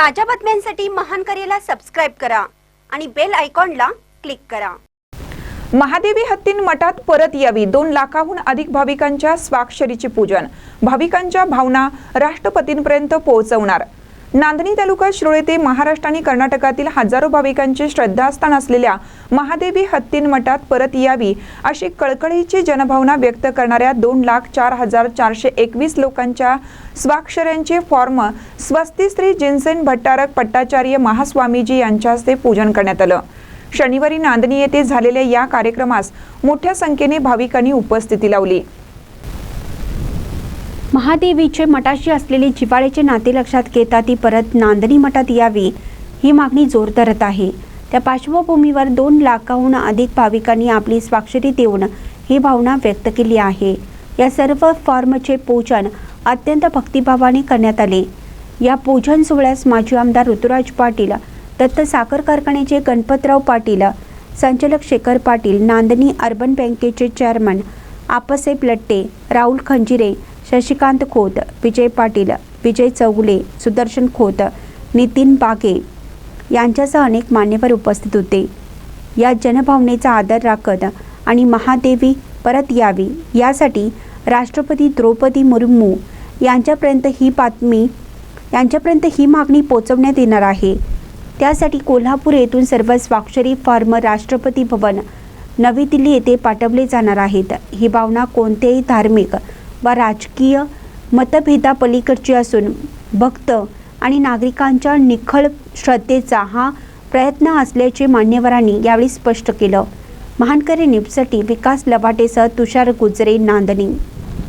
ताज्या बातम्यांसाठी महान करेला सबस्क्राईब करा आणि बेल आयकॉनला क्लिक करा. महादेवी हत्तीन मठात परत यावी. दोन लाखाहून अधिक भाविकांच्या स्वाक्षरीचे पूजन. भाविकांच्या भावना राष्ट्रपतींपर्यंत पोहोचवणार. नांदणी तालुका शिरोळे ते महाराष्ट्र आणि कर्नाटकातील हजारो भाविकांचे श्रद्धास्थान असलेल्या महादेवी हत्तीन मठात परत यावी अशी कळकळीची जनभावना व्यक्त करणाऱ्या दोन लाख चार हजार चारशे एकवीस लोकांच्या स्वाक्षऱ्यांचे फॉर्म स्वस्ती श्री जिनसेन भट्टारक पट्टाचार्य महास्वामीजी यांच्या हस्ते पूजन करण्यात आलं. शनिवारी नांदणी येथे झालेल्या या कार्यक्रमास मोठ्या संख्येने भाविकांनी उपस्थिती लावली. महादेवीचे मठाशी असलेले जिवाळ्याचे नाते लक्षात घेता ती परत नांदणी मठात यावी ही मागणी जोर धरत आहे. त्या पार्श्वभूमीवर दोन लाखाहून अधिक भाविकांनी आपली स्वाक्षरी देऊन ही भावना व्यक्त केली आहे. या सर्व फॉर्मचे पूजन अत्यंत भक्तिभावाने करण्यात आले. या पूजन सोहळ्यास माजी आमदार ऋतुराज पाटील दत्त साखर कारखान्याचे गणपतराव पाटील संचालक शेखर पाटील नांदणी अर्बन बँकेचे चेअरमन आप्पासाहेब लट्टे राहुल खंजिरे शशिकांत खोत विजय पाटील विजय चौगुले सुदर्शन खोत नितीन बागे यांच्यासह अनेक मान्यवर उपस्थित होते. या जनभावनेचा आदर राखत आणि महादेवी परत यावी यासाठी राष्ट्रपती द्रौपदी मुर्मू यांच्यापर्यंत ही बातमी यांच्यापर्यंत ही मागणी पोचवण्यात येणार आहे. त्यासाठी कोल्हापूर येथून सर्व स्वाक्षरी फॉर्म राष्ट्रपती भवन नवी दिल्ली येथे पाठवले जाणार आहेत. ही भावना कोणत्याही धार्मिक व राजकीय मतभेदापलीकडची असून भक्त आणि नागरिकांच्या निखळ श्रद्धेचा हा प्रयत्न असल्याचे मान्यवरांनी यावेळी स्पष्ट केलं. महानकरी न्यूजसाठी विकास लवाटेसह तुषार गुजरे नांदणी